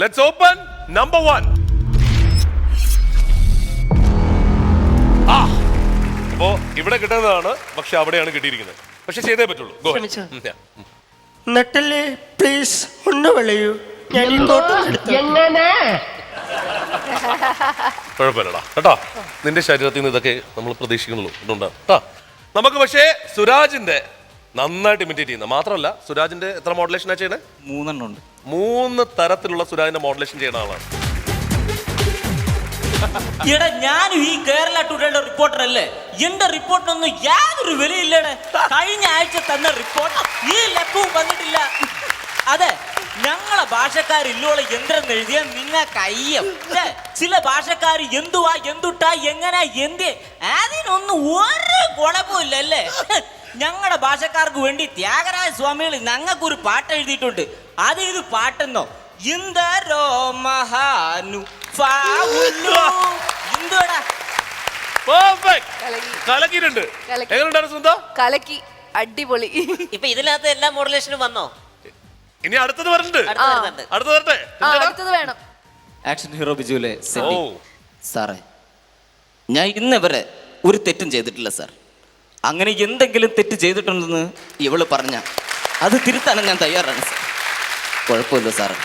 Let's open number one ആ അപ്പോ ഇവിടെ കിട്ടുന്നതാണ് പക്ഷെ അവിടെയാണ് കിട്ടിയിരിക്കുന്നത്. പക്ഷെ ചെയ്തേ പറ്റുള്ളൂ. Go ahead. ശ്രമിച്ചോ. ഉം, yeah. നട്ടല്ലേ പ്ലീസ് ഒന്ന് വിളയൂ. ഞാൻ ഈ കോട്ട എടുത്തു കുഴപ്പമില്ലടാ. കേട്ടോ? നിന്റെ ശരീരത്തിൽ നിന്ന് ഇതൊക്കെ നമ്മൾ പ്രതീക്ഷിക്കുന്നുള്ളൂ. ഇതുണ്ട്. കേട്ടോ? നമുക്ക് പക്ഷേ സുരാജിന്റെ നന്നായിട്ട് ഇമിറ്റേറ്റ് ചെയ്യുന്ന മാത്രമല്ല സുരാജിന്റെ എത്ര മോഡലേഷനാ ചെയ്യണേ? മൂന്നെണ്ണം ഉണ്ട്. മൂന്ന് തരത്തിലുള്ള സുരാജിന്റെ മോഡലേഷൻ ചെയ്യുന്ന ആളാണ്. എടാ ഞാനും ഈ കേരള ടുഡേയുടെ റിപ്പോർട്ടർ അല്ലേ എന്റെ റിപ്പോർട്ടിനൊന്നും യാതൊരു വിലയില്ലേടെ. കഴിഞ്ഞ ആഴ്ച തന്ന റിപ്പോർട്ട് ഈ ലക്കവും വന്നിട്ടില്ല. അതെ ഞങ്ങളെ ഭാഷക്കാരില്ലോളെ യന്ത്രം എഴുതിയ നിങ്ങ കയ്യം. ചില ഭാഷക്കാർ എന്തുവാ എന്തുട്ടാ എങ്ങനെ എന്ത്? അതിനൊന്നും ഒരു കുഴപ്പമില്ല അല്ലേ ഞങ്ങളുടെ ഭാഷക്കാർക്ക് വേണ്ടി ത്യാഗരാജ സ്വാമികൾ ഞങ്ങൾക്കൊരു പാട്ട് എഴുതിയിട്ടുണ്ട്. അത് ഇത് പാട്ടെന്നോ ഇന്ദരോ മഹാനു. കലക്കിയിട്ടുണ്ട്. കലക്കി. എങ്ങനെയുണ്ടായിരുന്നു സുന്ദ? കലക്കി. അടിപൊളി. ഇപ്പൊ ഇതിനകത്ത് എല്ലാ മോഡുലേഷനും വന്നോ? ഇനി അടുത്തത് വരണ്ട്. അടുത്തത് വരട്ടെ. അടുത്തത് വേണം. ആക്ഷൻ ഹീറോ ബിജുലെ സാറേ ഞാൻ ഇന്നവരെ ഒരു തെറ്റും ചെയ്തിട്ടില്ല സാർ. അങ്ങനെ എന്തെങ്കിലും തെറ്റ് ചെയ്തിട്ടുണ്ടെന്ന് ഇവൾ പറഞ്ഞ അത് തിരുത്താനും ഞാൻ തയ്യാറാണ് സാർ. കുഴപ്പമില്ല സാറ്.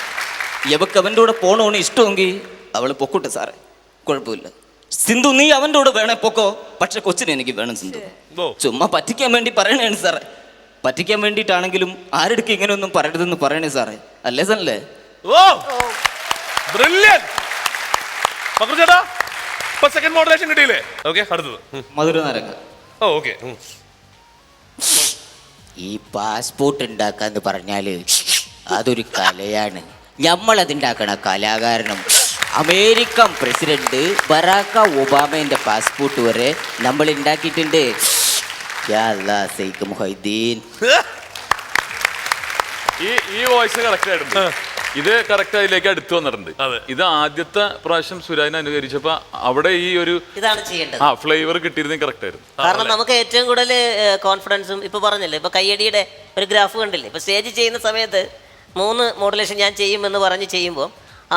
എവക്ക് അവന്റെ കൂടെ പോണോന്ന് ഇഷ്ടമെങ്കിൽ അവൾ പൊക്കോട്ടെ സാറേ. കുഴപ്പമില്ല. സിന്ധു നീ അവന്റെ കൂടെ വേണേ പൊക്കോ. പക്ഷെ കൊച്ചിനെ എനിക്ക് വേണം സിന്ധു. ചുമ്മാ പറ്റിക്കാൻ വേണ്ടി പറയണേണ് സാറേ. പറ്റിക്കാൻ വേണ്ടിയിട്ടാണെങ്കിലും ആരെടുക്ക് ഇങ്ങനെയൊന്നും പറയരുതെന്ന് പറയണേ സാറേ. അല്ലേ സല്ലേ ഓ. സെക്കൻഡ് മോഡറേഷൻ കിട്ടിയില്ലേ? ഓക്കെ അടുത്തത്. മധുര നാരങ്ങ ഓക്കെ ഈ പാസ്പോർട്ട് ഉണ്ടാക്കാന്ന് പറഞ്ഞാൽ അതൊരു കലയാണ്. നമ്മൾ അതുണ്ടാക്കണ കലാകാരനും അമേരിക്കൻ പ്രസിഡന്റ് ബറാക്ക ഒബാമയുടെ പാസ്പോർട്ട് വരെ നമ്മൾ ഉണ്ടാക്കിയിട്ടുണ്ട് മുഹൈദ്ദീൻ. ഈ ഈ വോയിസ് കറക്റ്റ് ആയിട്ടുണ്ട്. ഇത് കറക്റ്റ് അതിലേക്ക് അടുത്ത് വന്നിട്ടുണ്ട്. ഇത് ആദ്യത്തെ പ്രാവശ്യം സുരാജിനെ അനുകരിച്ചപ്പോ അവിടെ ഈ ഒരു ഇതാണ് ചെയ്യേണ്ടത്. ആ ഫ്ലേവർ കിട്ടിയിരുന്നെങ്കിൽ കറക്റ്റ് ആയിരുന്നു. കാരണം നമുക്ക് ഏറ്റവും കൂടുതൽ കോൺഫിഡൻസും ഇപ്പൊ പറഞ്ഞില്ലേ ഇപ്പൊ കയ്യടിയുടെ ഒരു ഗ്രാഫ് കണ്ടില്ലേ ഇപ്പൊ സ്റ്റേജ് ചെയ്യുന്ന സമയത്ത് മൂന്ന് മോഡുലേഷൻ ഞാൻ ചെയ്യും എന്ന് പറഞ്ഞ് ചെയ്യുമ്പോൾ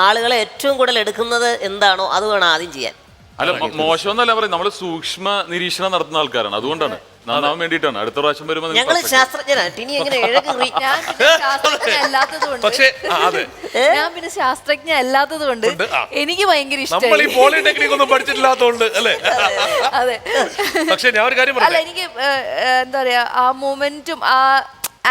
ആളുകളെ ഏറ്റവും കൂടുതൽ എടുക്കുന്നത് എന്താണോ അത് വേണം ആദ്യം ചെയ്യാൻ. അല്ല മോശം എന്നല്ല പറയും നമ്മൾ സൂക്ഷ്മ നിരീക്ഷണം നടത്തുന്ന ആൾക്കാരാണ്. അതുകൊണ്ടാണ്. നന്നാവാൻ വേണ്ടിയിട്ടാണ്. അടുത്ത പ്രാവശ്യം വരുമ്പോൾ നിങ്ങൾ ഞങ്ങൾ perfect. ടിനി എങ്ങനെ ഞാൻ പിന്നെ ശാസ്ത്രജ്ഞ അല്ലാത്തത് കൊണ്ട് പക്ഷേ ആ, അതെ. ഞാൻ പിന്നെ ശാസ്ത്രജ്ഞ അല്ലാത്തതുകൊണ്ട് എനിക്ക് ഭയങ്കര നമ്മൾ ഈ ഇഷ്ടമായി പോളിടെക്നിക് ഒന്നും പഠിച്ചിട്ടില്ലാത്തതുകൊണ്ട് അല്ലേ? അതെ പക്ഷെ ഞാൻ ഒരു കാര്യം അല്ല എനിക്ക് ഏ, ഏ, എന്താ പറയാ ആ മൂമെന്റും ആ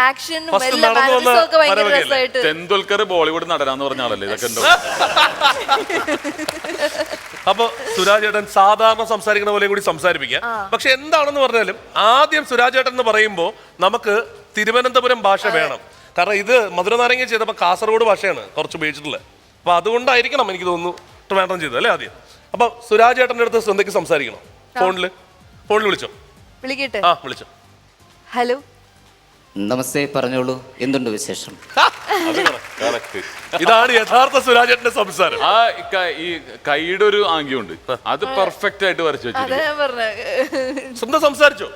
ആക്ഷനും First എല്ലാ നടന്നു വന്ന മാനറിസവും ഒക്കെ ഭയങ്കര വരവൊക്കെയല്ലേ? രസമായിട്ട്. തെണ്ടുൽക്കർ ബോളിവുഡ് നടനാന്ന് പറഞ്ഞ ആളല്ലേ ഇതൊക്കെ അപ്പൊ സുരാജ് ഏട്ടൻ സാധാരണ സംസാരിക്കുന്ന പോലെ കൂടി സംസാരിപ്പിക്കാം. പക്ഷെ എന്താണെന്ന് പറഞ്ഞാലും ആദ്യം സുരാജ് ഏട്ടൻ എന്ന് പറയുമ്പോൾ നമുക്ക് തിരുവനന്തപുരം ഭാഷ വേണം. കാരണം ഇത് മധുരനാരങ്ങ ചെയ്തപ്പോൾ കാസർഗോഡ് ഭാഷയാണ് കുറച്ച് ഉപയോഗിച്ചിട്ടുള്ളത്. അപ്പൊ അതുകൊണ്ടായിരിക്കണം എനിക്ക് തോന്നുന്നു ട്രിവാൻഡ്രം ചെയ്തത് അല്ലേ ആദ്യം? അപ്പൊ സുരാജ് ഏട്ടന്റെ അടുത്ത് ശ്രദ്ധയ്ക്ക് സംസാരിക്കണം? ഫോണിൽ? ഫോണിൽ വിളിച്ചോ? വിളിക്കട്ടെ? ആ വിളിച്ചോ. ഹലോ? നമസ്തേ പറഞ്ഞോളൂ. എന്തുണ്ട് വിശേഷം? ഇതാണ് യഥാർത്ഥ സുരാജന്റെ സംസാരം. ആ ഈ കൈയുടെ ഒരു ആംഗ്യമുണ്ട്. അത് പെർഫെക്റ്റ് ആയിട്ട് വരച്ചു സ്വന്തം സംസാരിച്ചോ?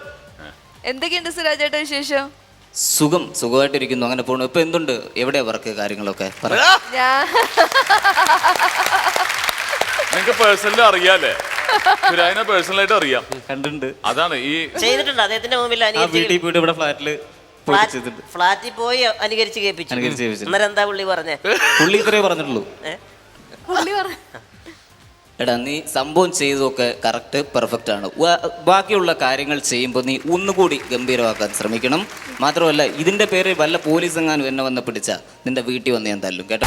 എന്തൊക്കെയുണ്ട് സുരാജേട്ട വിശേഷം? സുഖം സുഖമായിട്ടിരിക്കുന്നു. അങ്ങനെ പോണു. ഇപ്പൊ എന്തുണ്ട്? എവിടെയാ വർക്ക് കാര്യങ്ങളൊക്കെ? പറ. ഞാൻ നിങ്ങൾക്ക് പേഴ്സണലി അറിയാലേ സുരാജിനെ പേഴ്സണലായിട്ട് അറിയാം. കണ്ടിട്ടുണ്ട്. അതാണ് ഈ ചെയ്തിട്ടുണ്ട്. അദ്ദേഹത്തിന്റെ മുമ്പിൽ ആ വീട്ടിൽ പോയിട്ട് ഇവിടെ ഫ്ലാറ്റിൽ ചെയ്തിട്ടുണ്ട് ഫ്ലാറ്റിൽ പോയി അനുകരിച്ച് കേൾപ്പിച്ചു. അനുകരിച്ച് കേൾപ്പിച്ചു. അന്നേരം എന്താ പുള്ളി പറഞ്ഞേ? പുള്ളി ഇത്രേ പറഞ്ഞിട്ടുള്ളൂ. പുള്ളി പറ എടാ നീ സംഭവം ചെയ്തതൊക്കെ കറക്റ്റ് പെർഫെക്റ്റ് ആണ്. വ- ബാക്കിയുള്ള കാര്യങ്ങൾ ചെയ്യുമ്പോൾ നീ ഒന്നുകൂടി ഗംഭീരമാക്കാൻ ശ്രമിക്കണം. മാത്രമല്ല ഇതിന്റെ പേര് വല്ല പോലീസ് എങ്ങാനും എന്നെ വന്ന് പിടിച്ച നിന്റെ വീട്ടിൽ വന്ന് ഞാൻ തല്ലും കേട്ടോ?